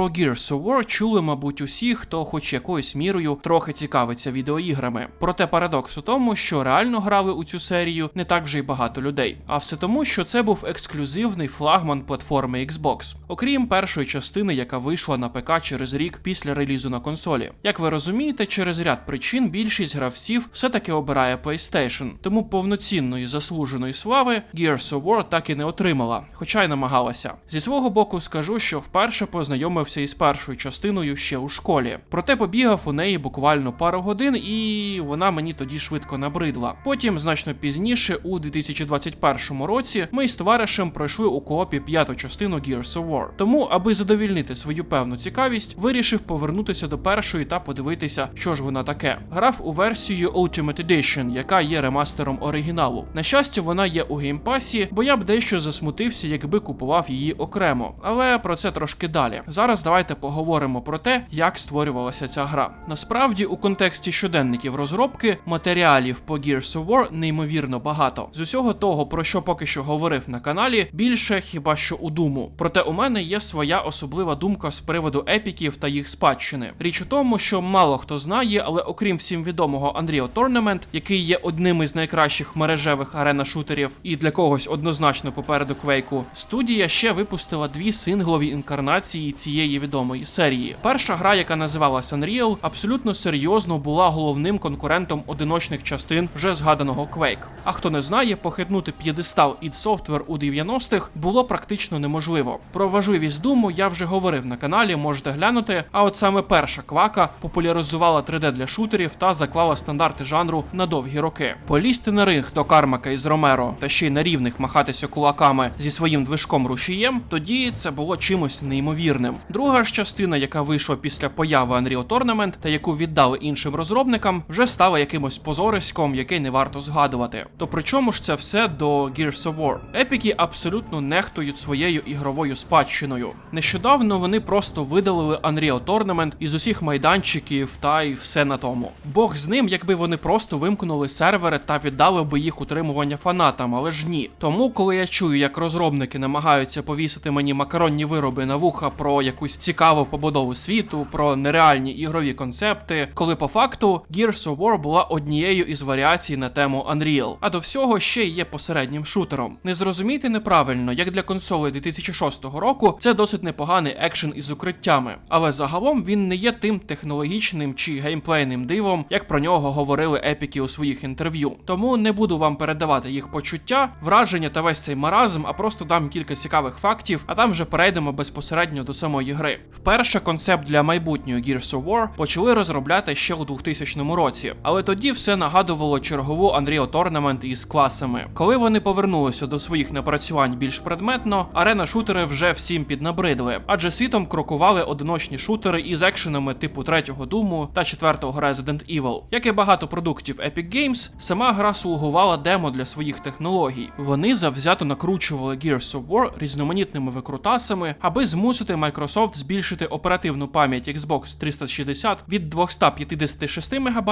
Про Gears of War чули, мабуть, усі, хто хоч якоюсь мірою трохи цікавиться відеоіграми. Проте парадокс у тому, що реально грали у цю серію не так вже й багато людей. А все тому, що це був ексклюзивний флагман платформи Xbox, окрім першої частини, яка вийшла на ПК через рік після релізу на консолі. Як ви розумієте, через ряд причин більшість гравців все-таки обирає PlayStation, тому повноцінної заслуженої слави Gears of War так і не отримала, хоча й намагалася. Зі свого боку скажу, що вперше познайомився із першою частиною ще у школі. Проте побігав у неї буквально пару годин, і вона мені тоді швидко набридла. Потім, значно пізніше, у 2021 році, ми з товаришем пройшли у коопі п'яту частину Gears of War. Тому, аби задовільнити свою певну цікавість, вирішив повернутися до першої та подивитися, що ж вона таке. Грав у версію Ultimate Edition, яка є ремастером оригіналу. На щастя, вона є у геймпасі, бо я б дещо засмутився, якби купував її окремо. Але про це трошки далі. Зараз давайте поговоримо про те, як створювалася ця гра. Насправді, у контексті щоденників розробки матеріалів по Gears of War неймовірно багато. З усього того, про що поки що говорив на каналі, більше хіба що у думу. Проте у мене є своя особлива думка з приводу епіків та їх спадщини. Річ у тому, що мало хто знає, але окрім всім відомого Unreal Tournament, який є одним із найкращих мережевих арена шутерів і для когось однозначно попереду Квейку, студія ще випустила дві синглові інкарнації цієї відомої серії. Перша гра, яка називалась Unreal, абсолютно серйозно була головним конкурентом одиночних частин вже згаданого Quake. А хто не знає, похитнути п'єдестал id Software у 90-х було практично неможливо. Про важливість думу я вже говорив на каналі, можете глянути. А от саме перша квака популяризувала 3D для шутерів та заклала стандарти жанру на довгі роки. Полізти на ринг до Кармака із Ромеро та ще й на рівних махатися кулаками зі своїм движком рушієм, тоді це було чимось неймовірним. Друга ж частина, яка вийшла після появи Unreal Tournament та яку віддали іншим розробникам, вже стала якимось позориськом, який не варто згадувати. То при чому ж це все до Gears of War? Епіки абсолютно нехтують своєю ігровою спадщиною. Нещодавно вони просто видалили Unreal Tournament із усіх майданчиків та й все на тому. Бог з ним, якби вони просто вимкнули сервери та віддали би їх утримування фанатам, але ж ні. Тому, коли я чую, як розробники намагаються повісити мені макаронні вироби на вуха про якусь цікаву побудову світу, про нереальні ігрові концепти, коли по факту Gears of War була однією із варіацій на тему Unreal, а до всього ще є посереднім шутером. Не зрозумійте неправильно, як для консолей 2006 року це досить непоганий екшен із укриттями, але загалом він не є тим технологічним чи геймплейним дивом, як про нього говорили епіки у своїх інтерв'ю. Тому не буду вам передавати їх почуття, враження та весь цей маразм, а просто дам кілька цікавих фактів, а там вже перейдемо безпосередньо до самої гри. Вперше концепт для майбутньої Gears of War почали розробляти ще у 2000 році, але тоді все нагадувало чергову Unreal Tournament із класами. Коли вони повернулися до своїх напрацювань більш предметно, арена шутери вже всім піднабридли, адже світом крокували одиночні шутери із екшенами типу третього Думу та четвертого Resident Evil. Як і багато продуктів Epic Games, сама гра слугувала демо для своїх технологій. Вони завзято накручували Gears of War різноманітними викрутасами, аби змусити Microsoft збільшити оперативну пам'ять Xbox 360 від 256 МБ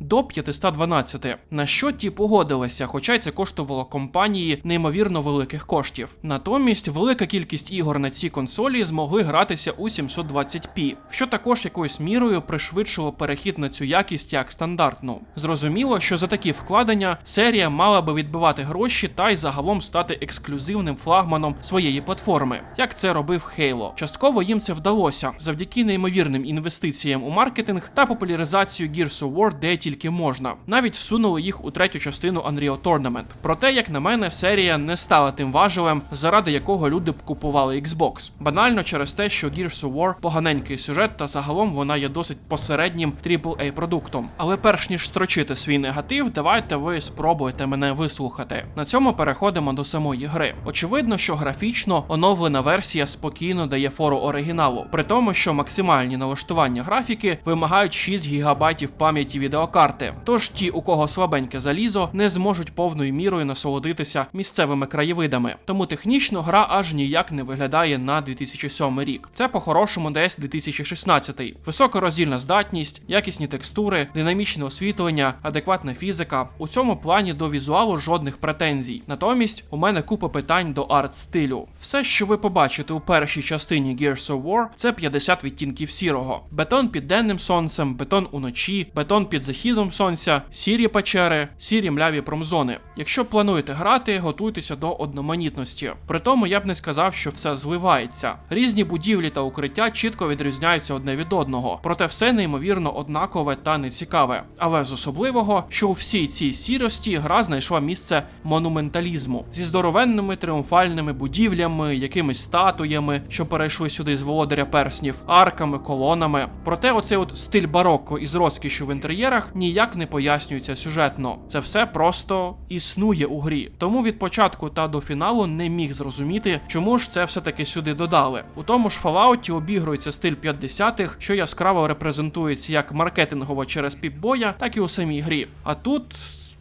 до 512, на що ті погодилися, хоча це коштувало компанії неймовірно великих коштів. Натомість велика кількість ігор на цій консолі змогли гратися у 720p, що також якоюсь мірою пришвидшило перехід на цю якість як стандартну. Зрозуміло, що за такі вкладення серія мала би відбивати гроші та й загалом стати ексклюзивним флагманом своєї платформи, як це робив Halo. Частково їм це вдалося завдяки неймовірним інвестиціям у маркетинг та популяризацію Gears of War де тільки можна. Навіть всунули їх у третю частину Unreal Tournament. Проте, як на мене, серія не стала тим важелем, заради якого люди б купували Xbox. Банально через те, що Gears of War поганенький сюжет, та загалом вона є досить посереднім AAA продуктом. Але перш ніж строчити свій негатив, давайте ви спробуєте мене вислухати. На цьому переходимо до самої гри. Очевидно, що графічно оновлена версія спокійно дає фору оригіналу, при тому, що максимальні налаштування графіки вимагають 6 ГБ пам'яті відеокарти. Тож ті, у кого слабеньке залізо, не зможуть повною мірою насолодитися місцевими краєвидами. Тому технічно гра аж ніяк не виглядає на 2007 рік. Це по-хорошому десь 2016. Висока роздільна здатність, якісні текстури, динамічне освітлення, адекватна фізика. У цьому плані до візуалу жодних претензій. Натомість у мене купа питань до арт стилю. Все, що ви побачите у першій частині Gears of War це 50 відтінків сірого. Бетон під денним сонцем, бетон уночі, бетон під західом сонця, сірі печери, сірі мляві промзони. Якщо плануєте грати, готуйтеся до одноманітності. При тому я б не сказав, що все зливається. Різні будівлі та укриття чітко відрізняються одне від одного, проте все неймовірно однакове та нецікаве. Але з особливого, що у всій цій сірості гра знайшла місце монументалізму зі здоровенними тріумфальними будівлями, якимись статуями, що перейшли сюди з володаря перснів, арками, колонами. Проте оцей от стиль барокко із розкішю в інтер'єрах ніяк не пояснюється сюжетно. Це все просто існує у грі. Тому від початку та до фіналу не міг зрозуміти, чому ж це все таки сюди додали. У тому ж Fallout обігрується стиль 50-х, що яскраво репрезентується як маркетингово через піпбоя, так і у самій грі. А тут.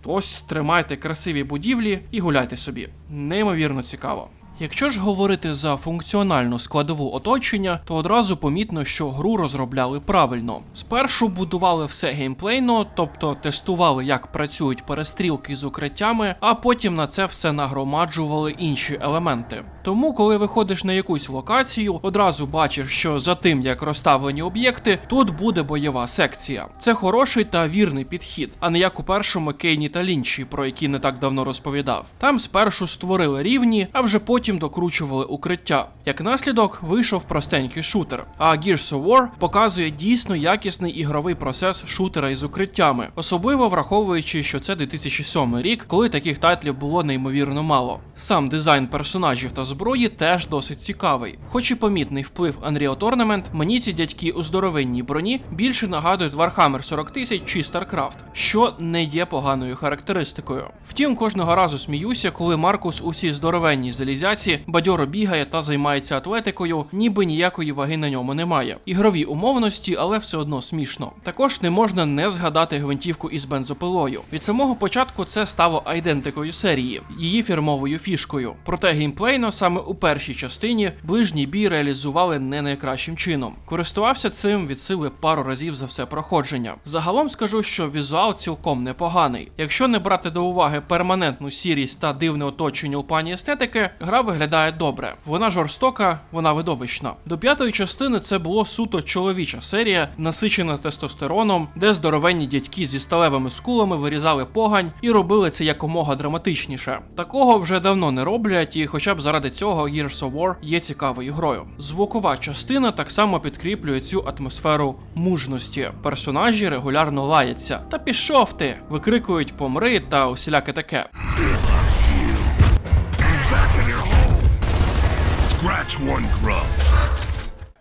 Ось тримайте красиві будівлі і гуляйте собі. Неймовірно цікаво. Якщо ж говорити за функціональну складову оточення, то одразу помітно, що гру розробляли правильно. Спершу будували все геймплейно, тобто тестували, як працюють перестрілки з укриттями, а потім на це все нагромаджували інші елементи. Тому, коли виходиш на якусь локацію, одразу бачиш, що за тим, як розставлені об'єкти, тут буде бойова секція. Це хороший та вірний підхід, а не як у першому Кейні та Лінчі, про які не так давно розповідав. Там спершу створили рівні, а вже потім докручували укриття. Як наслідок, вийшов простенький шутер. А Gears of War показує дійсно якісний ігровий процес шутера із укриттями, особливо враховуючи, що це 2007 рік, коли таких тайтлів було неймовірно мало. Сам дизайн персонажів та зброї теж досить цікавий. Хоч і помітний вплив Unreal Tournament, мені ці дядьки у здоровенній броні більше нагадують Warhammer 40 тисяч чи StarCraft, що не є поганою характеристикою. Втім, кожного разу сміюся, коли Маркус у цій здоровенній залізяці бадьоро бігає та займається атлетикою, ніби ніякої ваги на ньому немає. Ігрові умовності, але все одно смішно. Також не можна не згадати гвинтівку із бензопилою. Від самого початку це стало айдентикою серії, її фірмовою фішкою. Проте геймплейно саме у першій частині ближній бій реалізували не найкращим чином. Користувався цим від сили пару разів за все проходження. Загалом скажу, що візуал цілком непоганий. Якщо не брати до уваги перманентну сірість та дивне оточення у плані естетики, гра виглядає добре. Вона жорстока, вона видовищна. До п'ятої частини це було суто чоловіча серія, насичена тестостероном, де здоровенні дядьки зі сталевими скулами вирізали погань і робили це якомога драматичніше. Такого вже давно не роблять, і хоча б заради цього Gears of War є цікавою грою. Звукова частина так само підкріплює цю атмосферу мужності. Персонажі регулярно лаяться. Та пішов ти! Викрикують помри та усіляке таке.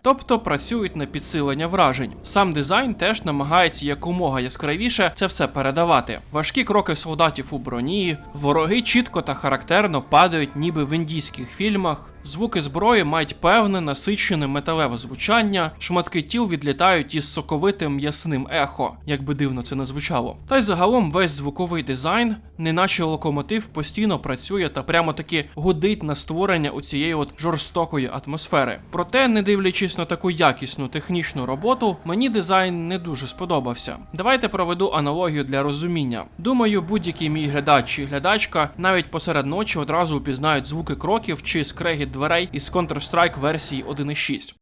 Тобто працюють на підсилення вражень. Сам дизайн теж намагається якомога яскравіше це все передавати. Важкі кроки солдатів у броні, вороги чітко та характерно падають, ніби в індійських фільмах. Звуки зброї мають певне насичене металеве звучання, шматки тіл відлітають із соковитим м'ясним ехо, як би дивно це не звучало. Та й загалом весь звуковий дизайн, неначе локомотив, постійно працює та прямо таки гудить на створення у цієї от жорстокої атмосфери. Проте, не дивлячись на таку якісну технічну роботу, мені дизайн не дуже сподобався. Давайте проведу аналогію для розуміння. Думаю, будь-який мій глядач чи глядачка навіть посеред ночі одразу упізнають звуки кроків чи скрегіт дверей із Counter-Strike версії 1.6.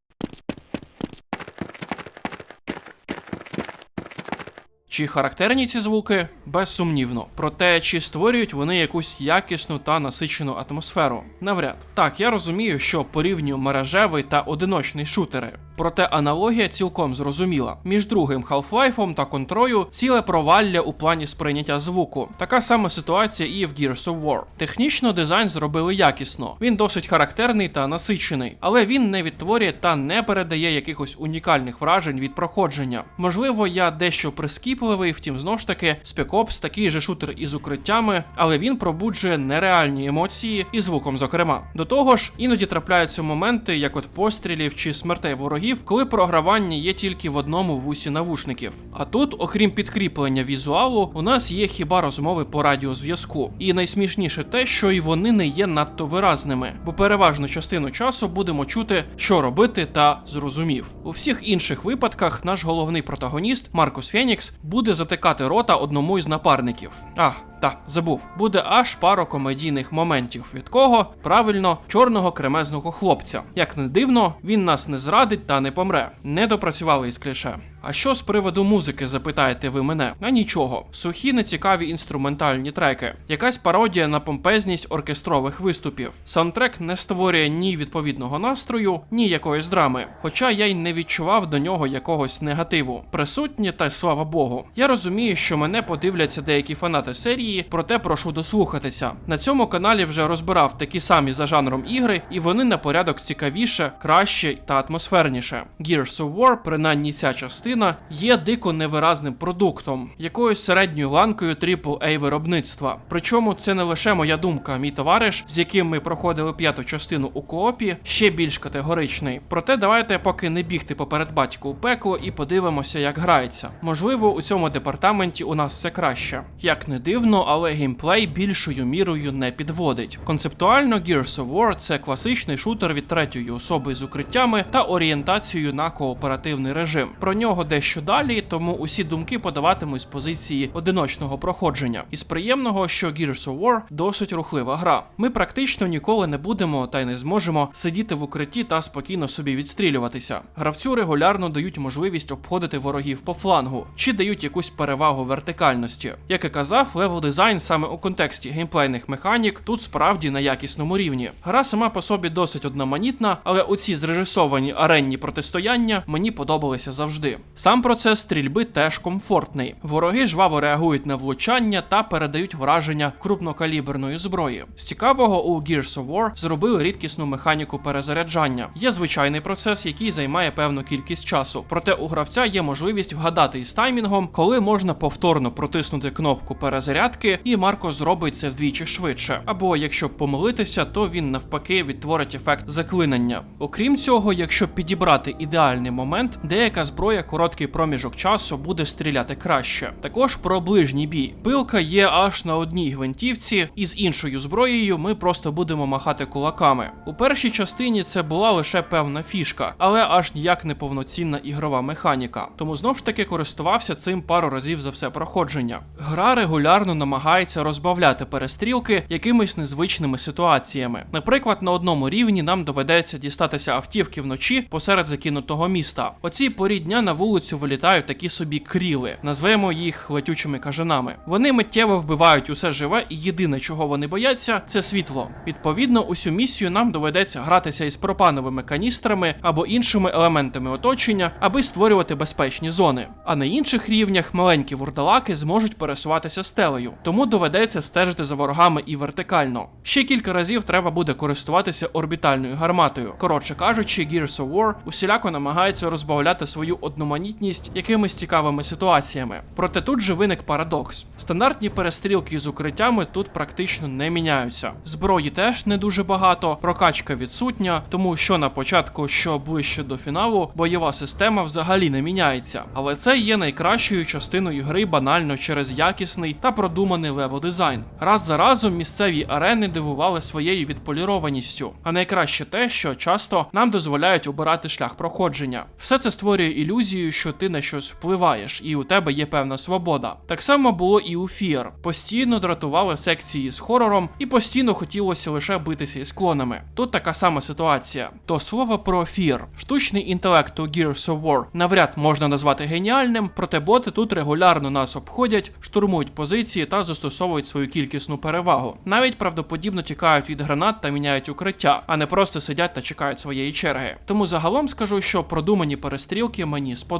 Чи характерні ці звуки? Безсумнівно. Проте, чи створюють вони якусь якісну та насичену атмосферу? Навряд. Так, я розумію, що порівнюю мережевий та одиночний шутери. Проте аналогія цілком зрозуміла. Між другим Half-Life та контрою ціле провалля у плані сприйняття звуку. Така сама ситуація і в Gears of War. Технічно дизайн зробили якісно. Він досить характерний та насичений, але він не відтворює та не передає якихось унікальних вражень від проходження. Можливо, я дещо прискіпливий, втім знов ж таки, Spec Ops такий же шутер із укриттями, але він пробуджує нереальні емоції і звуком, зокрема. До того ж, іноді трапляються моменти, як от пострілів чи смертей ворогів, коли програвання є тільки в одному вусі навушників. А тут, окрім підкріплення візуалу, у нас є хіба розмови по радіозв'язку. І найсмішніше те, що і вони не є надто виразними, бо переважну частину часу будемо чути, що робити, та зрозумів. У всіх інших випадках наш головний протагоніст Маркус Фенікс буде затикати рота одному із напарників. А, Та забув, буде аж пара комедійних моментів. Від кого? Правильно, чорного кремезного хлопця. Як не дивно, він нас не зрадить та не помре. Не допрацювали із кліше. А що з приводу музики, запитаєте ви мене? А нічого. Сухі нецікаві інструментальні треки, якась пародія на помпезність оркестрових виступів. Саундтрек не створює ні відповідного настрою, ні якоїсь драми. Хоча я й не відчував до нього якогось негативу. Присутні, та слава Богу. Я розумію, що мене подивляться деякі фанати серії, проте прошу дослухатися. На цьому каналі вже розбирав такі самі за жанром ігри, і вони на порядок цікавіше, краще та атмосферніше. Gears of War, принаймні ця частина, є дико невиразним продуктом, якоюсь середньою ланкою AAA виробництва. Причому це не лише моя думка, мій товариш, з яким ми проходили п'яту частину у коопі, ще більш категоричний. Проте давайте поки не бігти поперед батька у пекло і подивимося, як грається. Можливо, у цьому департаменті у нас все краще. Як не дивно, але геймплей більшою мірою не підводить. Концептуально Gears of War це класичний шутер від третьої особи з укриттями та орієнтацією на кооперативний режим. Про нього дещо далі, тому усі думки подаватиму з позиції одиночного проходження. Із приємного, що Gears of War досить рухлива гра. Ми практично ніколи не будемо та й не зможемо сидіти в укритті та спокійно собі відстрілюватися. Гравцю регулярно дають можливість обходити ворогів по флангу чи дають якусь перевагу вертикальності. Як і казав, левел дизайн саме у контексті геймплейних механік тут справді на якісному рівні. Гра сама по собі досить одноманітна, але оці зрежисовані аренні протистояння мені подобалися завжди. Сам процес стрільби теж комфортний. Вороги жваво реагують на влучання та передають враження крупнокаліберної зброї. З цікавого у Gears of War зробили рідкісну механіку перезаряджання. Є звичайний процес, який займає певну кількість часу. Проте у гравця є можливість вгадати із таймінгом, коли можна повторно протиснути кнопку перезарядки, і Марко зробить це вдвічі швидше. Або якщо помилитися, то він навпаки відтворить ефект заклинення. Окрім цього, якщо підібрати ідеальний момент, деяка зброя короткий проміжок часу буде стріляти краще. Також про ближній бій. Пилка є аж на одній гвинтівці, і з іншою зброєю ми просто будемо махати кулаками. У першій частині це була лише певна фішка, але аж ніяк не повноцінна ігрова механіка. Тому знов ж таки користувався цим пару разів за все проходження. Гра регулярно намагається розбавляти перестрілки якимись незвичними ситуаціями. Наприклад, на одному рівні нам доведеться дістатися автівки вночі посеред закинутого міста. О цій порі дня на вулицю вилітають такі собі кріли, назвемо їх летючими кажанами. Вони миттєво вбивають усе живе, і єдине, чого вони бояться, це світло. Відповідно, усю місію нам доведеться гратися із пропановими каністрами або іншими елементами оточення, аби створювати безпечні зони. А на інших рівнях маленькі вурдалаки зможуть пересуватися стелею, тому доведеться стежити за ворогами і вертикально. Ще кілька разів треба буде користуватися орбітальною гарматою. Коротше кажучи, Gears of War усіляко намагається розбавляти свою одноманітність якимись цікавими ситуаціями. Проте тут же виник парадокс. Стандартні перестрілки з укриттями тут практично не міняються. Зброї теж не дуже багато, прокачка відсутня, тому що на початку, що ближче до фіналу, бойова система взагалі не міняється. Але це є найкращою частиною гри банально через якісний та продуманий левел дизайн. Раз за разом місцеві арени дивували своєю відполірованістю. А найкраще те, що часто нам дозволяють обирати шлях проходження. Все це створює ілюзію, що ти на щось впливаєш, і у тебе є певна свобода. Так само було і у Fear. Постійно дратували секції з хорором, і постійно хотілося лише битися із клонами. Тут така сама ситуація. То слово про Fear. Штучний інтелект у Gears of War навряд можна назвати геніальним, проте боти тут регулярно нас обходять, штурмують позиції та застосовують свою кількісну перевагу. Навіть правдоподібно тікають від гранат та міняють укриття, а не просто сидять та чекають своєї черги. Тому загалом скажу, що продумані перестрілки мені сподобалися.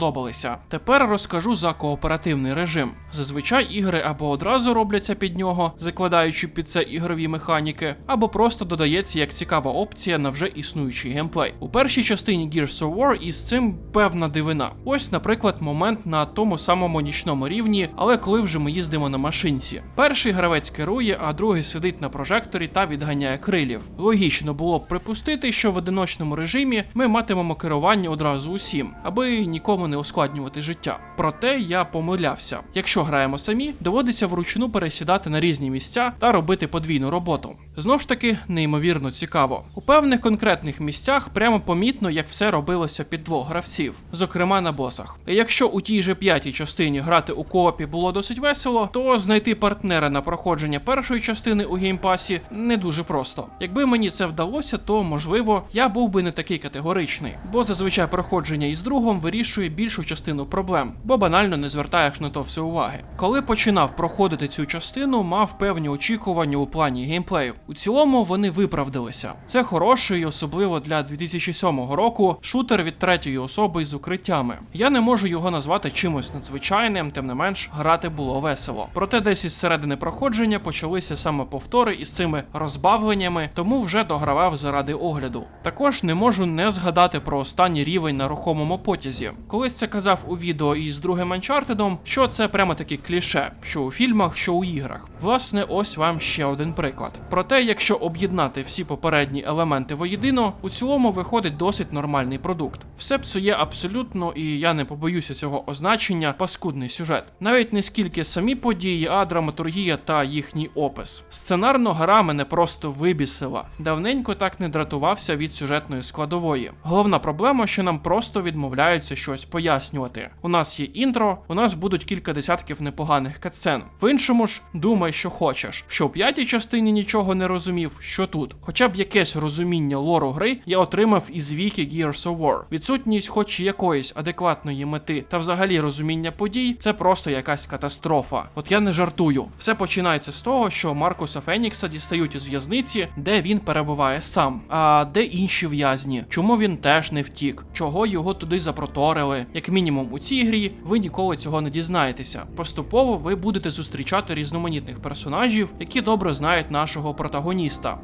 Тепер розкажу за кооперативний режим. Зазвичай ігри або одразу робляться під нього, закладаючи під це ігрові механіки, або просто додається як цікава опція на вже існуючий геймплей. У першій частині Gears of War із цим певна дивина. Ось, наприклад, момент на тому самому нічному рівні, але коли вже ми їздимо на машинці. Перший гравець керує, а другий сидить на прожекторі та відганяє крилів. Логічно було б припустити, що в одиночному режимі ми матимемо керування одразу усім, аби нікому не ускладнювати життя. Проте я помилявся. Якщо граємо самі, доводиться вручну пересідати на різні місця та робити подвійну роботу. Знов ж таки, неймовірно цікаво. У певних конкретних місцях прямо помітно, як все робилося під двох гравців, зокрема на босах. І якщо у тій же п'ятій частині грати у коопі було досить весело, то знайти партнера на проходження першої частини у геймпасі не дуже просто. Якби мені це вдалося, то можливо я був би не такий категоричний, бо зазвичай проходження із другом вирішує більшу частину проблем, бо банально не звертаєш на то все уваги. Коли починав проходити цю частину, мав певні очікування у плані геймплею. У цілому вони виправдалися. Це хороший, особливо для 2007 року, шутер від третьої особи з укриттями. Я не можу його назвати чимось надзвичайним, тим не менш, грати було весело. Проте десь із середини проходження почалися саме повтори із цими розбавленнями, тому вже догравав заради огляду. Також не можу не згадати про останній рівень на рухомому потязі. Колись це казав у відео із другим Uncharted, що це прямо такі кліше, що у фільмах, що у іграх. Власне, ось вам ще один приклад. Проте, якщо об'єднати всі попередні елементи воєдино, у цілому виходить досить нормальний продукт. Все псує абсолютно, і я не побоюся цього означення, паскудний сюжет. Навіть не скільки самі події, а драматургія та їхній опис. Сценарно гра мене просто вибісила. Давненько так не дратувався від сюжетної складової. Головна проблема, що нам просто відмовляються щось пояснювати. У нас є інтро, у нас будуть кілька десятків непоганих катсцен. В іншому ж думай, що хочеш. Що в п'ятій частині нічого не розумів, що тут. Хоча б якесь розуміння лору гри я отримав із віки Gears of War. Відсутність хоч якоїсь адекватної мети та взагалі розуміння подій це просто якась катастрофа. От я не жартую. Все починається з того, що Маркуса Фенікса дістають із в'язниці, де він перебуває сам. А де інші в'язні? Чому він теж не втік? Чого його туди запроторили? Як мінімум у цій грі ви ніколи цього не дізнаєтеся. Поступово ви будете зустрічати різноманітних персонажів, які добре знають нашого протагоніста.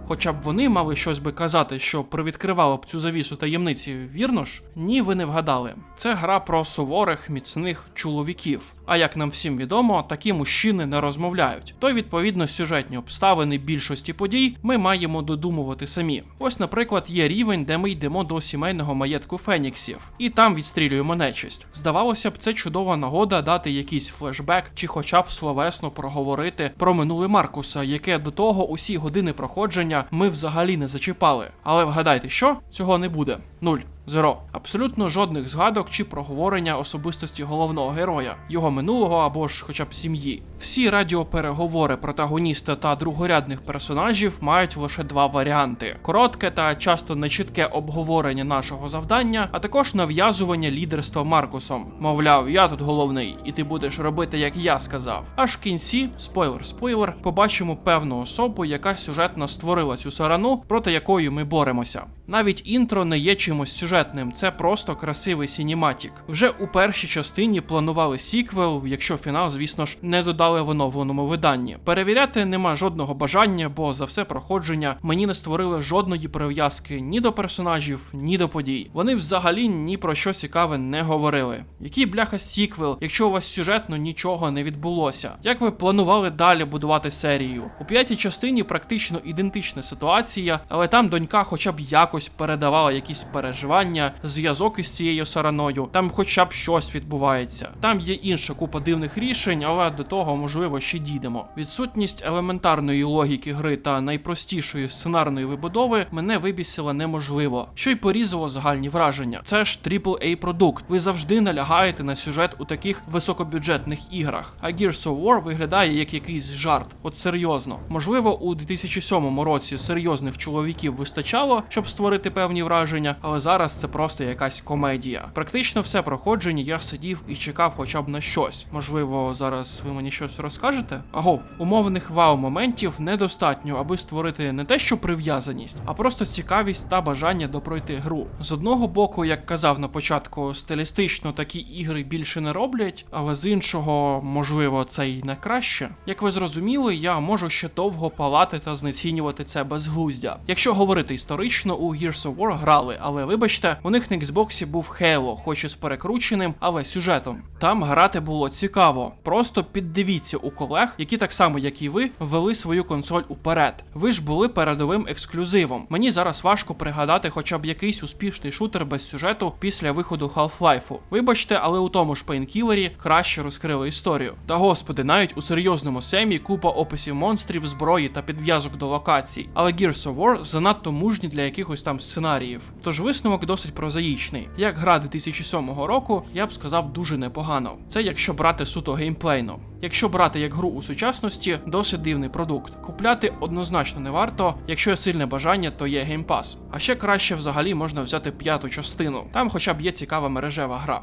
Хоча б вони мали щось би казати, що привідкривало б цю завісу таємниці, вірно ж? Ні, ви не вгадали. Це гра про суворих, міцних чоловіків. А як нам всім відомо, такі мужчини не розмовляють. То відповідно сюжетні обставини більшості подій ми маємо додумувати самі. Ось, наприклад, є рівень, де ми йдемо до сімейного маєтку Феніксів, і там відстрілюємо нечисть. Здавалося б, це чудова нагода дати якийсь флешбек чи хоча б словесно проговорити про минуле Маркуса, яке до того усі години проходження ми взагалі не зачіпали. Але вгадайте, що цього не буде. Нуль. Зеро. Абсолютно жодних згадок чи проговорення особистості головного героя, його минулого або ж хоча б сім'ї. Всі радіопереговори протагоніста та другорядних персонажів мають лише два варіанти: коротке та часто нечітке обговорення нашого завдання, а також нав'язування лідерства Маркусом. Мовляв, я тут головний, і ти будеш робити, як я сказав. Аж в кінці, спойлер, спойлер, побачимо певну особу, яка сюжетно створила цю сарану, проти якої ми боремося. Навіть інтро не є чимось сюжетним, це просто красивий сініматік. Вже у першій частині планували сіквел, якщо фінал, звісно ж, не додали в оновленому виданні. Перевіряти нема жодного бажання, бо за все проходження мені не створили жодної прив'язки ні до персонажів, ні до подій. Вони взагалі ні про що цікаве не говорили. Який бляха сіквел, якщо у вас сюжетно нічого не відбулося? Як ви планували далі будувати серію? У п'ятій частині практично ідентична ситуація, але там донька хоча б якось передавала якісь переживання, зв'язок із цією сараною, там хоча б щось відбувається. Там є інша купа дивних рішень, але до того можливо ще дійдемо. Відсутність елементарної логіки гри та найпростішої сценарної вибудови мене вибісила неможливо, що й порізало загальні враження. Це ж AAA продукт. Ви завжди налягаєте на сюжет у таких високобюджетних іграх. А Gears of War виглядає як якийсь жарт. От серйозно. Можливо, у 2007 році серйозних чоловіків вистачало, щоб створити певні враження, але зараз це просто якась комедія. Практично все проходження я сидів і чекав хоча б на щось. Можливо, зараз ви мені щось розкажете? Аго, умовних вау-моментів недостатньо, аби створити не те, що прив'язаність, а просто цікавість та бажання допройти гру. З одного боку, як казав на початку, стилістично такі ігри більше не роблять, але з іншого, можливо, це й не краще. Як ви зрозуміли, я можу ще довго палати та знецінювати це безглуздя. Якщо говорити історично, у Gears of War грали, але вибачте. Вибачте, у них на Xbox був Halo, хоч і з перекрученим, але сюжетом. Там грати було цікаво. Просто піддивіться у колег, які так само, як і ви, ввели свою консоль уперед. Ви ж були передовим ексклюзивом. Мені зараз важко пригадати хоча б якийсь успішний шутер без сюжету після виходу Half-Life. Вибачте, але у тому ж Painkiller краще розкрили історію. Та господи, навіть у серйозному семі купа описів монстрів, зброї та підв'язок до локацій. Але Gears of War занадто мужні для якихось там сценаріїв. Тож висновок досить прозаїчний. Як гра 2007 року, я б сказав дуже непогано. Це якщо брати суто геймплейно. Якщо брати як гру у сучасності, досить дивний продукт. Купляти однозначно не варто. Якщо є сильне бажання, то є геймпас. А ще краще взагалі можна взяти п'яту частину. Там хоча б є цікава мережева гра.